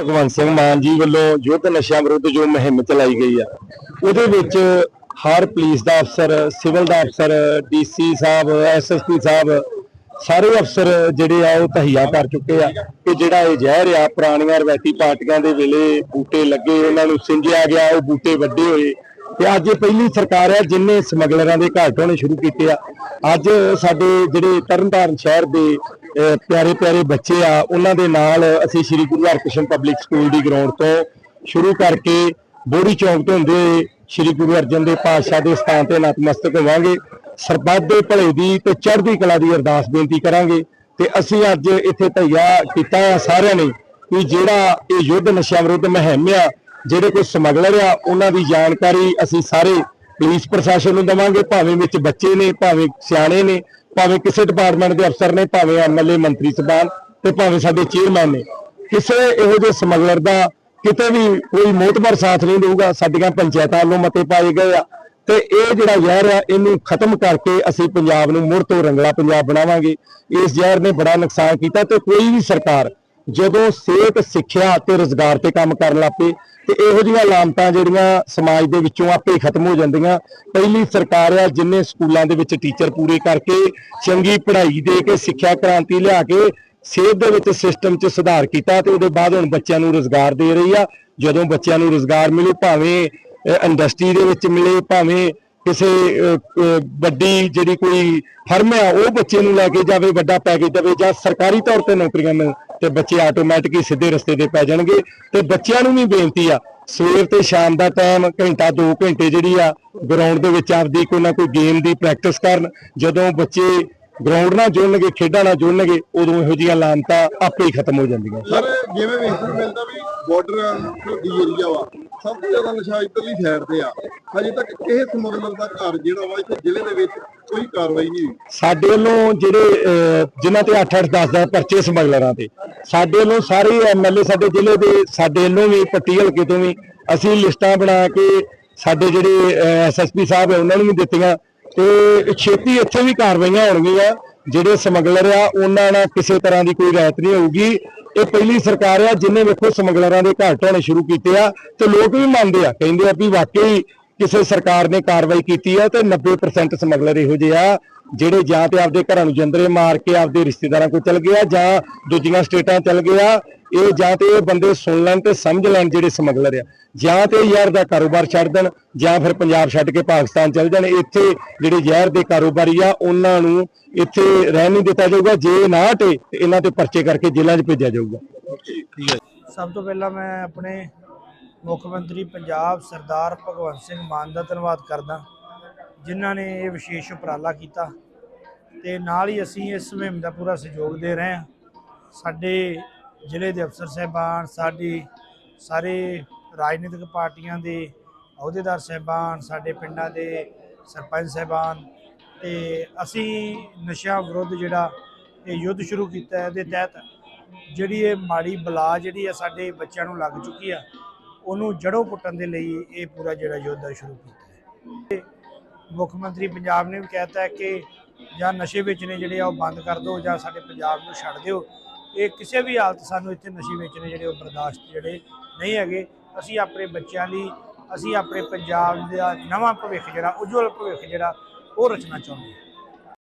ਭਗਵੰਤ ਸਿੰਘ ਮਾਨ ਜੀ ਵੱਲੋਂ ਯੁੱਧ ਨਸ਼ਿਆਂ ਵਿਰੁੱਧ ਜੋ ਮੁਹਿੰਮ ਚਲਾਈ ਗਈ ਆ, ਉਹਦੇ ਵਿੱਚ ਹਰ ਪੁਲਿਸ ਦਾ ਅਫਸਰ, ਸਿਵਲ ਦਾ ਅਫਸਰ, ਡੀਸੀ ਸਾਹਿਬ ਐਸਐਸਪੀ ਸਾਹਿਬ, ਸਾਰੇ ਅਫਸਰ ਜਿਹੜੇ ਆ ਉਹ ਤਹੀਆ ਕਰ ਚੁੱਕੇ ਆ ਕਿ ਜਿਹੜਾ ਇਹ ਜ਼ਹਿਰ ਆ, ਪੁਰਾਣੀਆਂ ਰਵਾਇਤੀ ਪਾਰਟੀਆਂ ਦੇ ਵੇਲੇ ਬੂਟੇ ਲੱਗੇ, ਉਹਨਾਂ ਨੂੰ ਸਿੰਜਿਆ ਗਿਆ, ਉਹ ਬੂਟੇ ਵੱਡੇ ਹੋਏ। ਤੇ ਅੱਜ ਇਹ ਪਹਿਲੀ ਸਰਕਾਰ ਹੈ ਜਿਨੇ ਸਮਗਲਰਾਂ ਦੇ ਘਾਟ ਹੋਣੇ ਸ਼ੁਰੂ ਕੀਤੇ ਆ। ਅੱਜ ਸਾਡੇ ਜਿਹੜੇ ਤਰਨਤਾਰਨ ਸ਼ਹਿਰ ਦੇ ਪਿਆਰੇ ਪਿਆਰੇ ਬੱਚੇ ਆ, ਉਹਨਾਂ ਦੇ ਨਾਲ ਅਸੀਂ ਸ੍ਰੀ ਗੁਰੂ ਹਰਕ੍ਰਿਸ਼ਨ ਪਬਲਿਕ ਸਕੂਲ ਦੀ ਗਰਾਊਂਡ ਤੋਂ ਸ਼ੁਰੂ ਕਰਕੇ ਬੋੜੀ ਚੌਂਕ ਤੋਂ ਹੁੰਦੇ ਸ੍ਰੀ ਗੁਰੂ ਅਰਜਨ ਦੇਵ ਪਾਤਸ਼ਾਹ ਦੇ ਸਥਾਨ ਤੇ ਨਤਮਸਤਕ ਹੋਵਾਂਗੇ। ਸਰਬੱਤ ਦੇ ਭਲੇ ਦੀ ਤੇ ਚੜ੍ਹਦੀ ਕਲਾ ਦੀ ਅਰਦਾਸ ਬੇਨਤੀ ਕਰਾਂਗੇ ਤੇ ਅਸੀਂ ਅੱਜ ਇੱਥੇ ਧਈਆ ਕੀਤਾ ਆ ਸਾਰਿਆਂ ਨੇ ਕਿ ਜਿਹੜਾ ਇਹ ਯੁੱਧ ਨਸ਼ਿਆਂ ਵਿਰੁੱਧ ਮੁਹਿੰਮ ਆ, ਜਿਹੜੇ ਕੋਈ ਸਮਗਲਰ ਆ, ਉਹਨਾਂ ਦੀ ਜਾਣਕਾਰੀ ਅਸੀਂ ਸਾਰੇ ਪੁਲਿਸ ਪ੍ਰਸ਼ਾਸਨ ਨੂੰ ਦਵਾਂਗੇ, ਭਾਵੇਂ ਵਿੱਚ ਬੱਚੇ ਨੇ, ਭਾਵੇਂ ਸਿਆਣੇ ਨੇ। ਭਾਵੇਂ ਕਿਸੇ ਡਿਪਾਰਟਮੈਂਟ ਦੇ ਅਫਸਰ ਨੇ, ਭਾਵੇਂ ਐਮਐਲਏ ਮੰਤਰੀ ਸਭਾਨ ਤੇ ਭਾਵੇਂ ਸਾਡੇ ਚੇਅਰਮੈਨ ਨੇ, ਕਿਸੇ ਇਹੋ ਜਿਹੇ ਸਮਗਲਰ ਦਾ ਕਿਤੇ ਵੀ ਕੋਈ ਮੋਤਬਰ ਸਾਥ ਨਹੀਂ ਦੇਊਗਾ। ਸਾਡੀਆਂ ਪੰਚਾਇਤਾਂ ਵੱਲੋਂ ਮਤੇ ਪਾਏ ਗਏ ਆ। ਤੇ ਇਹ ਜਿਹੜਾ ਜ਼ਹਿਰ ਆ, ਇਹਨੂੰ ਖਤਮ ਕਰਕੇ ਅਸੀਂ ਪੰਜਾਬ ਨੂੰ ਮੁੜ ਤੋਂ ਰੰਗਲਾ ਪੰਜਾਬ ਬਣਾਵਾਂਗੇ। ਇਸ ਜ਼ਹਿਰ ਨੇ ਬੜਾ ਨੁਕਸਾਨ ਕੀਤਾ ਤੇ ਕੋਈ ਵੀ ਸਰਕਾਰ ਜਦੋਂ ਸਿਹਤ, ਸਿੱਖਿਆ ਤੇ ਰੋਜ਼ਗਾਰ ਤੇ ਕੰਮ ਕਰਨ ਲੱਪੇ ਤੇ ਇਹੋ ਜਿਹੀਆਂ ਲਾਮਤਾਂ ਜਿਹੜੀਆਂ ਸਮਾਜ ਦੇ ਵਿੱਚੋਂ ਆਪੇ ਹੀ ਖਤਮ ਹੋ ਜਾਂਦੀਆਂ। ਪਹਿਲੀ ਸਰਕਾਰ ਆ ਜਿਨੇ ਸਕੂਲਾਂ ਦੇ ਵਿੱਚ ਟੀਚਰ ਪੂਰੇ ਕਰਕੇ ਚੰਗੀ ਪੜ੍ਹਾਈ ਦੇ ਕੇ ਸਿੱਖਿਆ ਕ੍ਰਾਂਤੀ ਲਿਆ ਕੇ ਸਿਹਤ ਦੇ ਵਿੱਚ ਸਿਸਟਮ 'ਚ ਸੁਧਾਰ ਕੀਤਾ ਤੇ ਉਹਦੇ ਬਾਅਦ ਹੁਣ ਬੱਚਿਆਂ ਨੂੰ ਰੋਜ਼ਗਾਰ ਦੇ ਰਹੀ ਆ। ਜਦੋਂ ਬੱਚਿਆਂ ਨੂੰ ਰੋਜ਼ਗਾਰ ਮਿਲੇ ਭਾਵੇਂ ਇੰਡਸਟਰੀ ਦੇ ਵਿੱਚ ਮਿਲੇ, ਭਾਵੇਂ ਕਿਸੇ ਵੱਡੀ ਜਿਹੜੀ ਕੋਈ ਫਰਮ ਹੈ ਉਹ ਬੱਚੇ ਨੂੰ ਲੈ ਕੇ ਜਾਵੇ, ਵੱਡਾ ਪੈਕੇਜ ਦੇਵੇ ਜਾਂ ਸਰਕਾਰੀ ਤੌਰ ਤੇ ਨੌਕਰੀਆਂ ਮਿਲ ਤੇ ਬੱਚੇ ਆਟੋਮੈਟਿਕ ਹੀ ਸਿੱਧੇ ਰਸਤੇ ਤੇ ਪੈ ਜਾਣਗੇ ਤੇ ਬੱਚਿਆਂ ਨੂੰ ਵੀ ਬੇਨਤੀ ਆ, ਸਵੇਰ ਤੇ ਸ਼ਾਮ ਦਾ ਟਾਈਮ ਘੰਟਾ 2 ਘੰਟੇ ਜਿਹੜੀ ਆ ਗਰਾਊਂਡ ਦੇ ਵਿੱਚ ਆਪਦੀ ਕੋਈ ਨਾ ਕੋਈ ਗੇਮ ਦੀ ਪ੍ਰੈਕਟਿਸ ਕਰਨ, ਜਦੋਂ ਬੱਚੇ ਗਰਾਊਂਡ ਨਾਲ ਜੁੜਨਗੇ, ਖੇਡਾਂ ਨਾਲ ਜੁੜਨਗੇ, ਉਦੋਂ ਇਹੋ ਜਿਹੀਆਂ ਲਾਮਤਾਂ ਆਪੇ ਹੀ ਖਤਮ ਹੋ ਜਾਂਦੀਆਂ। ਸਰ, ਜਿਵੇਂ ਵੇਖਣ ਮਿਲਦਾ ਵੀ ਬਾਰਡਰ ਦੀ ਏਰੀਆ ਵਾ ਸਭ ਤੋਂ ਜ਼ਿਆਦਾ ਨਸ਼ਾ ਇੱਧਰਲੀ ਸਾਈਡ ਤੇ ਆ। ਹਜੇ ਤੱਕ ਕਿਸੇ ਸਮਗਲਰ ਦਾ ਘਰ ਜਿਹੜਾ ਵਾ, ਇੱਥੇ ਜ਼ਿਲ੍ਹੇ ਦੇ ਵਿੱਚ ਕੋਈ ਕਾਰਵਾਈ ਨਹੀਂ ਹੋਈ। ਸਾਡੇ ਵੱਲੋਂ ਜਿਹੜੇ ਜਿਨ੍ਹਾਂ ਤੇ 8-8 10-10 ਪਰਚੇ ਸਮਗਲਰਾਂ ਤੇ, ਸਾਡੇ ਵੱਲੋਂ ਸਾਰੇ ਐਮਐਲਏ ਸਾਡੇ ਜ਼ਿਲ੍ਹੇ ਦੇ, ਸਾਡੇ ਵੱਲੋਂ ਵੀ, ਪੱਟੀ ਹਲਕੇ ਤੋਂ ਵੀ, ਅਸੀਂ ਲਿਸਟਾਂ ਬਣਾ ਕੇ ਸਾਡੇ ਜਿਹੜੇ ਐਸਐਸਪੀ ਸਾਹਿਬ ਹੈ ਉਹਨਾਂ ਨੂੰ ਵੀ ਦਿੱਤੀਆਂ। ਤੇ ਛੇਤੀ ਇੱਥੇ ਵੀ ਕਾਰਵਾਈਆਂ ਹੋਣਗੀਆਂ। ਜਿਹੜੇ ਸਮਗਲਰ ਆ, ਉਹਨਾਂ ਨਾਲ ਕਿਸੇ ਤਰ੍ਹਾਂ ਦੀ ਕੋਈ ਰਾਇਤ ਨਹੀਂ ਹੋਊਗੀ। ਇਹ ਪਹਿਲੀ ਸਰਕਾਰ ਆ, ਜਿਨੇ ਵੇਖੋ ਸਮਗਲਰਾਂ ਦੇ ਘਰ ਢਾਉਣੇ ਸ਼ੁਰੂ ਕੀਤੇ ਆ ਤੇ ਲੋਕ ਵੀ ਮੰਨਦੇ ਆ, ਕਹਿੰਦੇ ਆ ਵੀ ਵਾਕਈ ਕਿਸੇ ਸਰਕਾਰ ਨੇ ਕਾਰਵਾਈ ਕੀਤੀ ਆ ਤੇ 90% ਸਮਗਲਰ ਇਹੋ ਜਿਹੇ ਆ। ਜਿਹੜੇ ਜਾਂ ਤੇ ਆਪਦੇ ਘਰਾਂ ਨੂੰ ਜੰਦਰੇ ਮਾਰ ਕੇ ਆਪਦੇ ਰਿਸ਼ਤੇਦਾਰਾਂ ਕੋਲ ਚਲ ਗਏ ਆ ਜਾਂ ਦੂਜੀਆਂ ਸਟੇਟਾਂ ਚਲ ਗਏ ਆ ਇਹ ਜਾਂ ਤੇ ਇਹ ਬੰਦੇ ਸੁਣ ਲੈਣ ਤੇ ਸਮਝ ਲੈਣ ਜਿਹੜੇ ਸਮਗਲਰ ਆ। ਜਾਂ ਤੇ ਯਾਰ ਦਾ ਕਾਰੋਬਾਰ ਛੱਡ ਦੇਣ ਜਾਂ ਫਿਰ ਪੰਜਾਬ ਛੱਡ ਕੇ ਪਾਕਿਸਤਾਨ ਚਲ ਜਾਣ। ਇੱਥੇ ਜਿਹੜੇ ਜ਼ਹਿਰ ਦੇ ਕਾਰੋਬਾਰੀ ਆ ਉਹਨਾਂ ਨੂੰ ਇੱਥੇ ਰਹਿਣ ਨਹੀਂ ਦਿੱਤਾ ਜਾਊਗਾ। ਜੇ ਨਾ ਹਟੇ ਤੇ ਇਹਨਾਂ ਤੇ ਪਰਚੇ ਕਰਕੇ ਜੇਲ੍ਹਾਂ 'ਚ ਭੇਜਿਆ ਜਾਊਗਾ। ਸਭ ਤੋਂ ਪਹਿਲਾਂ ਮੈਂ ਆਪਣੇ ਮੁੱਖ ਮੰਤਰੀ ਪੰਜਾਬ ਸਰਦਾਰ ਭਗਵੰਤ ਸਿੰਘ ਮਾਨ ਦਾ ਧੰਨਵਾਦ ਕਰਦਾ। ਜਿਨ੍ਹਾਂ ਨੇ ਇਹ ਵਿਸ਼ੇਸ਼ ਉਪਰਾਲਾ ਕੀਤਾ ਤੇ ਨਾਲ ਹੀ ਅਸੀਂ ਇਸ ਮੁਹਿੰਮ ਦਾ ਪੂਰਾ ਸਹਿਯੋਗ ਦੇ ਰਹੇ ਹਾਂ। ਸਾਡੇ ਜ਼ਿਲ੍ਹੇ ਦੇ ਅਫਸਰ ਸਹਿਬਾਨ, ਸਾਡੀ ਸਾਰੇ ਰਾਜਨੀਤਿਕ ਪਾਰਟੀਆਂ ਦੇ ਅਹੁਦੇਦਾਰ ਸਹਿਬਾਨ, ਸਾਡੇ ਪਿੰਡਾਂ ਦੇ ਸਰਪੰਚ ਸਹਿਬਾਨ ਤੇ ਅਸੀਂ ਨਸ਼ਾ ਵਿਰੁੱਧ ਜਿਹੜਾ ਇਹ ਯੁੱਧ ਸ਼ੁਰੂ ਕੀਤਾ ਹੈ, ਇਹਦੇ ਤਹਿਤ ਜਿਹੜੀ ਇਹ ਮਾੜੀ ਬਲਾ ਜਿਹੜੀ ਆ ਸਾਡੇ ਬੱਚਿਆਂ ਨੂੰ ਲੱਗ ਚੁੱਕੀ ਆ, ਉਹਨੂੰ ਜੜੋਂ ਪੁੱਟਣ ਦੇ ਲਈ ਇਹ ਪੂਰਾ ਜਿਹੜਾ ਯੁੱਧ ਆ ਸ਼ੁਰੂ ਕੀਤਾ ਹੈ। ਮੁੱਖ ਮੰਤਰੀ ਪੰਜਾਬ ਨੇ ਵੀ ਕਹਿਤਾ ਹੈ ਕਿ ਜਾਂ ਨਸ਼ੇ ਵੇਚਣੇ ਜਿਹੜੇ ਆ ਉਹ ਬੰਦ ਕਰ ਦਿਓ ਜਾਂ ਸਾਡੇ ਪੰਜਾਬ ਨੂੰ ਛੱਡ ਦਿਓ। ਇਹ ਕਿਸੇ ਵੀ ਹਾਲਤ ਸਾਨੂੰ ਇੱਥੇ ਨਸ਼ੇ ਵੇਚਣੇ ਜਿਹੜੇ ਉਹ ਬਰਦਾਸ਼ਤ ਜਿਹੜੇ ਨਹੀਂ ਹੈਗੇ। ਅਸੀਂ ਆਪਣੇ ਬੱਚਿਆਂ ਲਈ, ਅਸੀਂ ਆਪਣੇ ਪੰਜਾਬ ਦਾ ਨਵਾਂ ਭਵਿੱਖ ਜਿਹੜਾ, ਉਜਵਲ ਭਵਿੱਖ ਜਿਹੜਾ, ਉਹ ਰਚਨਾ ਚਾਹੁੰਦੇ ਹਾਂ।